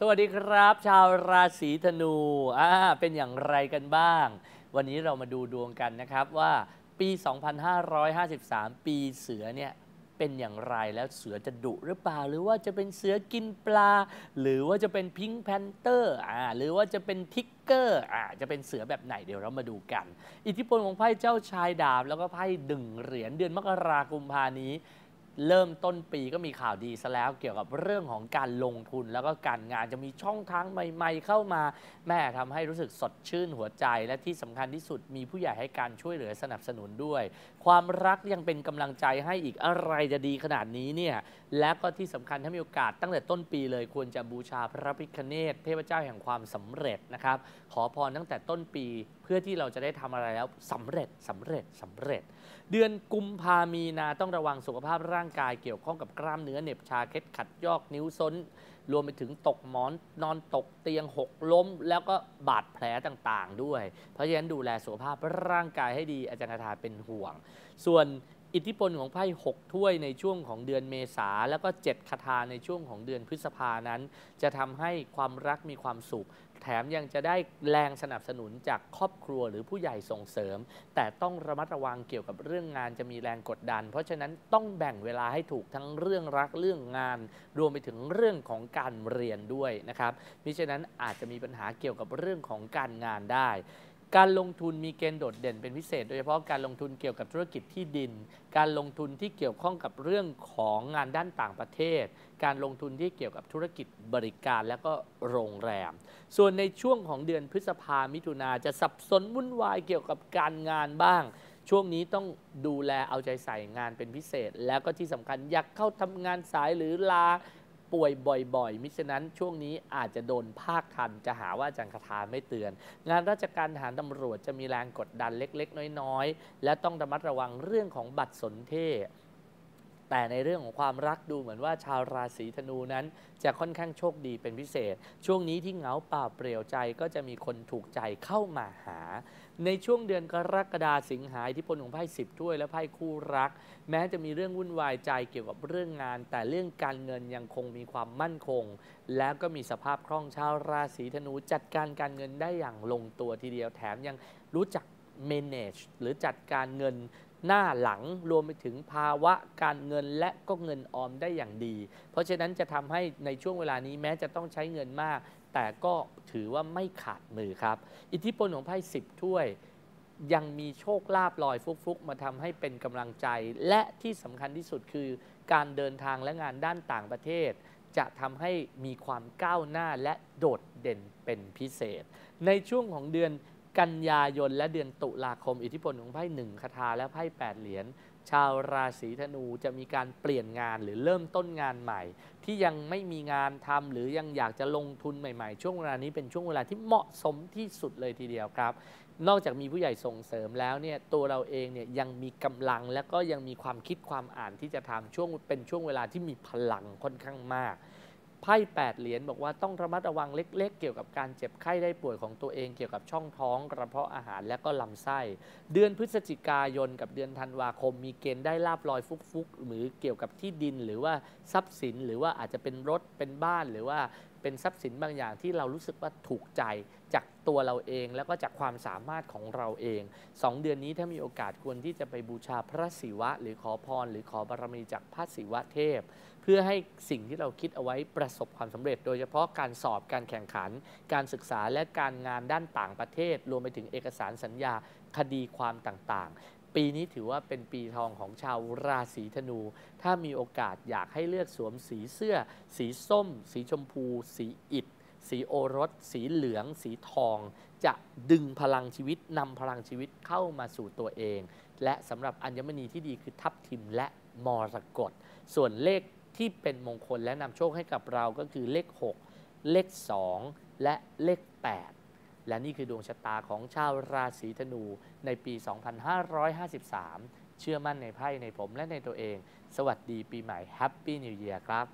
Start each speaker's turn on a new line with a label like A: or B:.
A: สวัสดีครับ ชาวราศีธนูอ่าเป็นอย่างไรกันบ้าง วันนี้เรามาดูดวงกันนะครับว่าปี 2553 ปีเสือเนี่ยเป็นอย่างไรแล้วเสือจะดุหรือเปล่า หรือว่าจะเป็นเสือกินปลา หรือว่าจะเป็นพิงค์แพนเตอร์อ่าหรือว่าจะเป็นทิกเกอร์อ่าจะเป็นเสือแบบไหนเดี๋ยวเรามาดูกัน อิทธิพลของไพ่เจ้าชายดาบ แล้วก็ไพ่ดึงเหรียญเดือนมกราคมพานี้ เริ่มต้นปีก็มีข่าวดีซะแล้วเกี่ยวกับเรื่องของการลงทุนแล้วก็การงานจะมีช่องทางใหม่ ๆ เข้ามา แม่ทำให้รู้สึกสดชื่นหัวใจ และที่สำคัญที่สุดมีผู้ใหญ่ให้การช่วยเหลือสนับสนุนด้วย ความรักยังเป็นกำลังใจให้อีกอะไรจะดีขนาดนี้เนี่ยและก็ที่สำคัญถ้ามีโอกาสตั้งแต่ต้นปีเลยควรจะบูชาพระพิคเนตเทพเจ้าแห่งความสำเร็จนะครับ ขอพรตั้งแต่ต้นปีเพื่อที่เราจะได้ทำอะไรแล้วสำเร็จสำเร็จสำเร็จ เดือนกุมภามีนาต้องระวังสุขภาพร่างกายเกี่ยวข้องกับกล้ามเนื้อเหน็บชาเคล็ดขัดยอกนิ้วซ้น รวมไปถึงตกหมอนนอนตกเตียงหกล้ม แล้วก็บาดแผลต่างๆด้วย เพราะฉะนั้นดูแลสุขภาพร่างกายให้ดีอาจารย์คาถาเป็นห่วง ส่วน อิทธิพลของไพ่6ถ้วยในช่วงของเดือนเมษาแล้วก็ 7 คาถาในช่วงของเดือนพฤษภานั้น จะทำให้ความรักมีความสุข แถมยังจะได้แรงสนับสนุนจากครอบครัวหรือผู้ใหญ่ส่งเสริม แต่ต้องระมัดระวังเกี่ยวกับเรื่องงานจะมีแรงกดดัน เพราะฉะนั้นต้องแบ่งเวลาให้ถูกทั้งเรื่องรักเรื่องงาน รวมไปถึงเรื่องของการเรียนด้วยนะครับมิฉะนั้นอาจจะมีปัญหาเกี่ยวกับเรื่องของการงานได้ การลงทุนมีเกณฑ์โดดเด่นเป็นพิเศษ โดยเฉพาะการลงทุนเกี่ยวกับธุรกิจที่ดิน การลงทุนที่เกี่ยวข้องกับเรื่องของงานด้านต่างประเทศ การลงทุนที่เกี่ยวกับธุรกิจบริการและก็โรงแรม ส่วนในช่วงของเดือนพฤษภามิถุนาจะสับสนวุ่นวายเกี่ยวกับการงานบ้าง ช่วงนี้ต้องดูแลเอาใจใส่งานเป็นพิเศษ แล้วก็ที่สำคัญอยากเข้าทำงานสายหรือลา ป่วยบ่อยๆ มิฉะนั้นช่วงนี้อาจจะโดนภาคทันจะหาว่าอาจารย์คาถาไม่เตือน งานราชการทหารตำรวจจะมีแรงกดดันเล็ก ๆ น้อยๆ และต้องระมัดระวังเรื่องของบัตรสนเทศแต่ในเรื่องของความรักดูเหมือนว่าชาวราศีธนูนั้น จะค่อนข้างโชคดีเป็นพิเศษ ช่วงนี้ที่เหงาเปล่าเปลี่ยวใจก็จะมีคนถูกใจเข้ามาหา ในช่วงเดือนกรกฎาสิงหาทธิพลของไพ่สิบถ้วยและไพ่คู่รัก แม้จะมีเรื่องวุ่นวายใจเกี่ยวกับเรื่องงาน แต่เรื่องการเงินยังคงมีความมั่นคง แล้วก็มีสภาพคล่องชาวราศีธนูจัดการการเงินได้อย่างลงตัวทีเดียวแถมยังรู้จัก manage หรือจัดการเงินหน้าหลังรวมไปถึงภาวะการเงินและก็เงินออมได้อย่างดี เพราะฉะนั้นจะทำให้ในช่วงเวลานี้แม้จะต้องใช้เงินมาก แต่ก็ถือว่าไม่ขาดมือครับ อิทธิพลของไพ่สิบถ้วย ยังมีโชคลาภลอยฟุกๆ มาทำให้เป็นกำลังใจ และที่สำคัญที่สุดคือ การเดินทางและงานด้านต่างประเทศ จะทำให้มีความก้าวหน้าและโดดเด่นเป็นพิเศษ ในช่วงของเดือน กันยายนและเดือนตุลาคม อิทธิพลของไพ่หนึ่งคาถาและไพ่แปดเหรียญชาวราศีธนูจะมีการเปลี่ยนงานหรือเริ่มต้นงานใหม่ ที่ยังไม่มีงานทำหรือยังอยากจะลงทุนใหม่ๆ ช่วงเวลานี้เป็นช่วงเวลาที่เหมาะสมที่สุดเลยทีเดียวครับ นอกจากมีผู้ใหญ่ส่งเสริมแล้วเนี่ยตัวเราเองเนี่ยยังมีกำลังและก็ยังมีความคิดความอ่านที่จะทำช่วงเป็นช่วงเวลาที่มีพลังค่อนข้างมาก ไพ่8เหรียญบอกว่าต้องระมัดระวังเล็ก ๆ เกี่ยวกับการเจ็บไข้ได้ป่วยของตัวเองเกี่ยวกับช่องท้องกระเพาะอาหารและก็ลำไส้ เดือนพฤศจิกายนกับเดือนธันวาคม มีเกณฑ์ได้ลาบลอยฟุกๆ หรือเกี่ยวกับที่ดินหรือว่าทรัพย์สินหรือว่าอาจจะเป็นรถเป็นบ้านหรือว่าเป็นทรัพย์สินบางอย่างที่เรารู้สึกว่าถูกใจจาก ตัวเราเองแล้วก็จากความสามารถของเราเองสองเดือนนี้ถ้ามีโอกาสควรที่จะไปบูชาพระศิวะ หรือขอพร หรือขอบารมีจากพระศิวะเทพ เพื่อให้สิ่งที่เราคิดเอาไว้ประสบความสำเร็จ โดยเฉพาะการสอบการแข่งขัน การศึกษาและการงานด้านต่างประเทศ รวมไปถึงเอกสารสัญญาคดีความต่างๆปีนี้ถือว่าเป็นปีทองของชาวราศีธนู ถ้ามีโอกาสอยากให้เลือกสวมสีเสื้อ สีส้ม สีชมพู สีอิฐ สีโอรส สีเหลือง สีทอง จะดึงพลังชีวิตนำพลังชีวิตเข้ามาสู่ตัวเอง และสำหรับอัญมณีที่ดีคือทับทิมและมรกตส่วนเลขที่เป็นมงคลและนำโชคให้กับเราก็คือเลข 6 เลข 2 และเลข 8 และนี่คือดวงชะตาของชาวราศีธนูในปี 2553 เชื่อมั่นในไพ่ในผมและในตัวเอง สวัสดีปีใหม่ Happy New Year ครับ